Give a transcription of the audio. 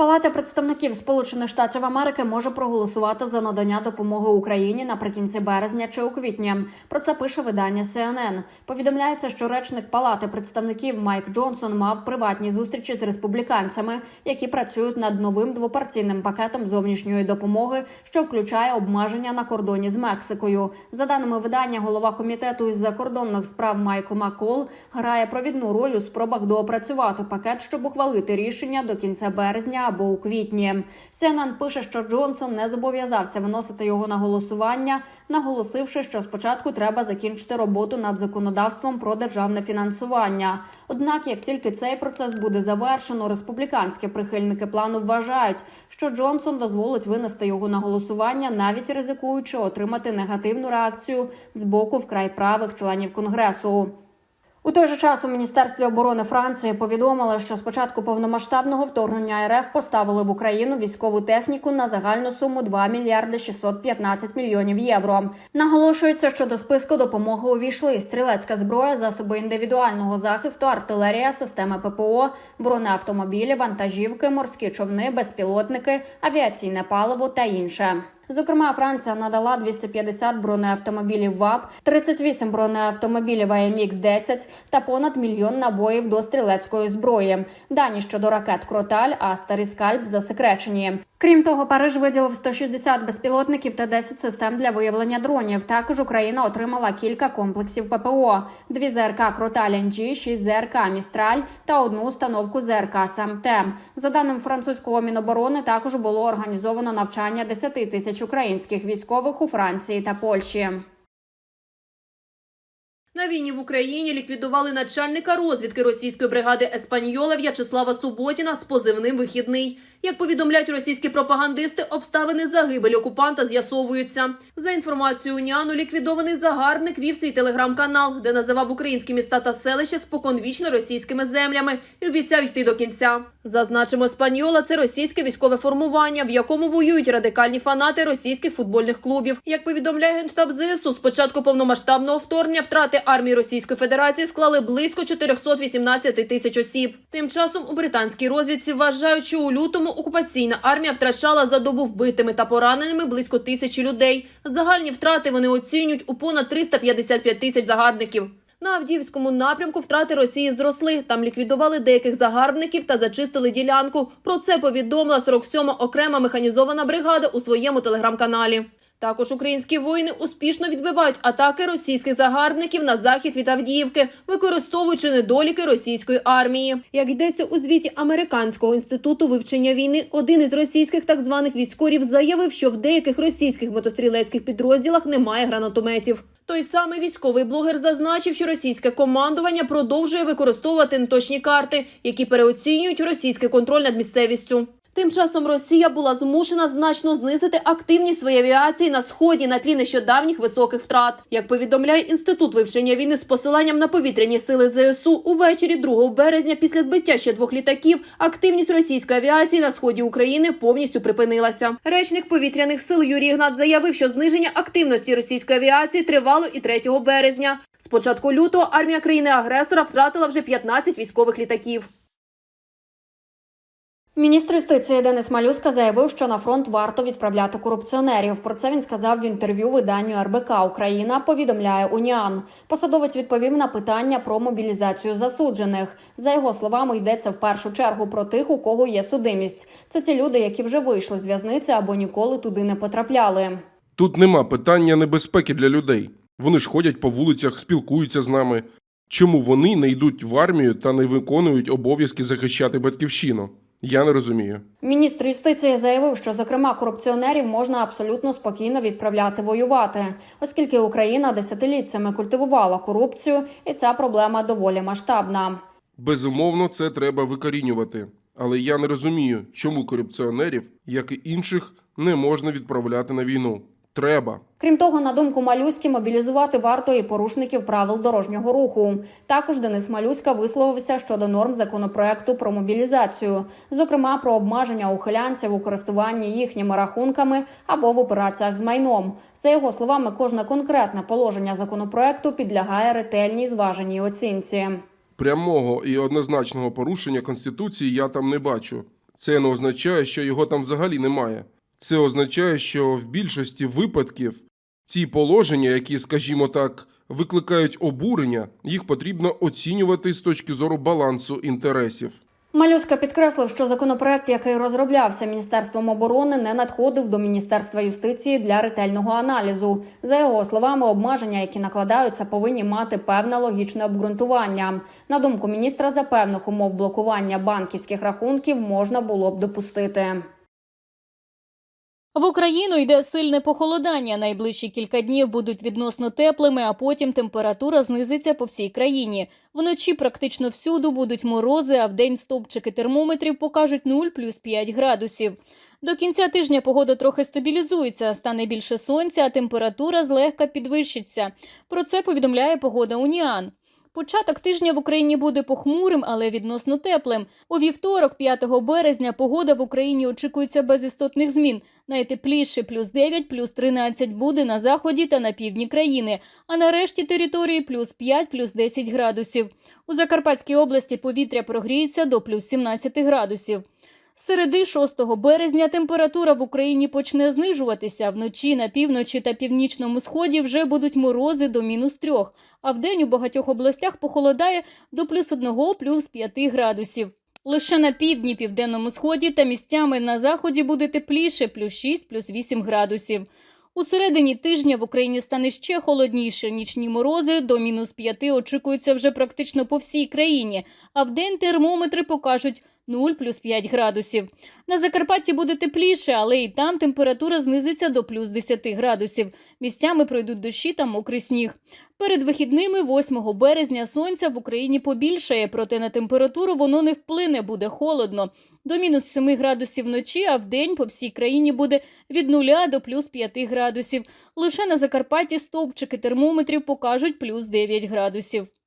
Палата представників Сполучених Штатів Америки може проголосувати за надання допомоги Україні наприкінці березня чи у квітні. Про це пише видання CNN. Повідомляється, що речник Палати представників Майк Джонсон мав приватні зустрічі з республіканцями, які працюють над новим двопартійним пакетом зовнішньої допомоги, що включає обмеження на кордоні з Мексикою. За даними видання, голова комітету із закордонних справ Майкл Маккол грає провідну роль у спробах доопрацювати пакет, щоб ухвалити рішення до кінця березня або у квітні. CNN пише, що Джонсон не зобов'язався виносити його на голосування, наголосивши, що спочатку треба закінчити роботу над законодавством про державне фінансування. Однак, як тільки цей процес буде завершено, республіканські прихильники плану вважають, що Джонсон дозволить винести його на голосування, навіть ризикуючи отримати негативну реакцію з боку вкрай правих членів конгресу. У той же час у міністерстві оборони Франції повідомили, що з початку повномасштабного вторгнення РФ поставили в Україну військову техніку на загальну суму 2 мільярди 615 мільйонів євро. Наголошується, що до списку допомоги увійшли стрілецька зброя, засоби індивідуального захисту, артилерія, системи ППО, бронеавтомобілі, вантажівки, морські човни, безпілотники, авіаційне паливо та інше. Зокрема, Франція надала 250 бронеавтомобілів ВАП, 38 бронеавтомобілів АМХ 10 та понад мільйон набоїв до стрілецької зброї. Дані щодо ракет Кроталь, Астер і Скальп засекречені. Крім того, Париж виділив 160 безпілотників та 10 систем для виявлення дронів. Також Україна отримала кілька комплексів ППО: дві ЗРК Кроталь 6 ЗРК Містраль та одну установку ЗРК Самтем. За даними французького міноборони, також було організовано навчання 10 тисяч українських військових у Франції та Польщі. На війні в Україні ліквідували начальника розвідки російської бригади Еспаньола В'ячеслава Суботіна з позивним вихідний. Як повідомляють російські пропагандисти, обставини загибелі окупанта з'ясовуються. За інформацією УНІАНу, ліквідований загарбник вів свій телеграм-канал, де називав українські міста та селища споконвічно російськими землями і обіцяв йти до кінця. Зазначимо, Еспаньола – це російське військове формування, в якому воюють радикальні фанати російських футбольних клубів. Як повідомляє генштаб ЗСУ, з початку повномасштабного вторгнення втрати армії Російської Федерації склали близько 418 тисяч осіб. Тим часом у британській розвідці вважають, що у лютому окупаційна армія втрачала за добу вбитими та пораненими близько тисячі людей. Загальні втрати вони оцінюють у понад 355 тисяч загарбників. На Авдіївському напрямку втрати Росії зросли. Там ліквідували деяких загарбників та зачистили ділянку. Про це повідомила 47-ма окрема механізована бригада у своєму телеграм-каналі. Також українські воїни успішно відбивають атаки російських загарбників на захід від Авдіївки, використовуючи недоліки російської армії. Як йдеться у звіті Американського інституту вивчення війни, один із російських так званих військорів заявив, що в деяких російських мотострілецьких підрозділах немає гранатометів. Той самий військовий блогер зазначив, що російське командування продовжує використовувати неточні карти, які переоцінюють російський контроль над місцевістю. Тим часом Росія була змушена значно знизити активність своєї авіації на сході на тлі нещодавніх високих втрат. Як повідомляє інститут вивчення війни з посиланням на повітряні сили ЗСУ, увечері 2 березня після збиття ще двох літаків активність російської авіації на сході України повністю припинилася. Речник повітряних сил Юрій Гнат заявив, що зниження активності російської авіації тривало і 3 березня. З початку лютого армія країни-агресора втратила вже 15 військових літаків. Міністр юстиції Денис Малюска заявив, що на фронт варто відправляти корупціонерів. Про це він сказав в інтерв'ю виданню РБК Україна. Повідомляє Уніан. Посадовець відповів на питання про мобілізацію засуджених. За його словами, йдеться в першу чергу про тих, у кого є судимість. Це ті люди, які вже вийшли з в'язниці або ніколи туди не потрапляли. Тут нема питання небезпеки для людей. Вони ж ходять по вулицях, спілкуються з нами. Чому вони не йдуть в армію та не виконують обов'язки захищати батьківщину? Я не розумію. Міністр юстиції заявив, що зокрема корупціонерів можна абсолютно спокійно відправляти воювати, оскільки Україна десятиліттями культивувала корупцію, і ця проблема доволі масштабна. Безумовно, це треба викорінювати. Але я не розумію, чому корупціонерів, як і інших, не можна відправляти на війну. Треба. Крім того, на думку Малюськи, мобілізувати варто і порушників правил дорожнього руху. Також Денис Малюська висловився щодо норм законопроекту про мобілізацію, зокрема про обмеження ухилянців у користуванні їхніми рахунками або в операціях з майном. За його словами, кожне конкретне положення законопроекту підлягає ретельній зваженій оцінці. Прямого і однозначного порушення Конституції я там не бачу. Це не означає, що його там взагалі немає. Це означає, що в більшості випадків ці положення, які, скажімо так, викликають обурення, їх потрібно оцінювати з точки зору балансу інтересів. Малюська підкреслив, що законопроект, який розроблявся Міністерством оборони, не надходив до Міністерства юстиції для ретельного аналізу. За його словами, обмеження, які накладаються, повинні мати певне логічне обґрунтування. На думку міністра, за певних умов блокування банківських рахунків можна було б допустити. В Україну йде сильне похолодання. Найближчі кілька днів будуть відносно теплими, а потім температура знизиться по всій країні. Вночі практично всюду будуть морози, а вдень стовпчики термометрів покажуть 0 плюс 5 градусів. До кінця тижня погода трохи стабілізується, стане більше сонця, а температура злегка підвищиться. Про це повідомляє погода Уніан. Початок тижня в Україні буде похмурим, але відносно теплим. У вівторок, 5 березня, погода в Україні очікується без істотних змін. Найтепліше плюс 9, плюс 13 буде на заході та на півдні країни, а на решті території плюс 5, плюс 10 градусів. У Закарпатській області повітря прогріється до плюс 17 градусів. Середи 6 березня температура в Україні почне знижуватися. Вночі на півночі та північному сході вже будуть морози до мінус 3, а вдень у багатьох областях похолодає до плюс 1, плюс 5 градусів. Лише на півдні, південному сході та місцями на заході буде тепліше плюс 6, плюс 8 градусів. У середині тижня в Україні стане ще холодніше. Нічні морози до мінус 5 очікуються вже практично по всій країні, а вдень термометри покажуть 0 плюс 5 градусів. На Закарпатті буде тепліше, але і там температура знизиться до плюс 10 градусів. Місцями пройдуть дощі та мокрий сніг. Перед вихідними 8 березня сонця в Україні побільшає, проте на температуру воно не вплине, буде холодно. До мінус 7 градусів вночі, а вдень по всій країні буде від 0 до плюс 5 градусів. Лише на Закарпатті стовпчики термометрів покажуть плюс 9 градусів.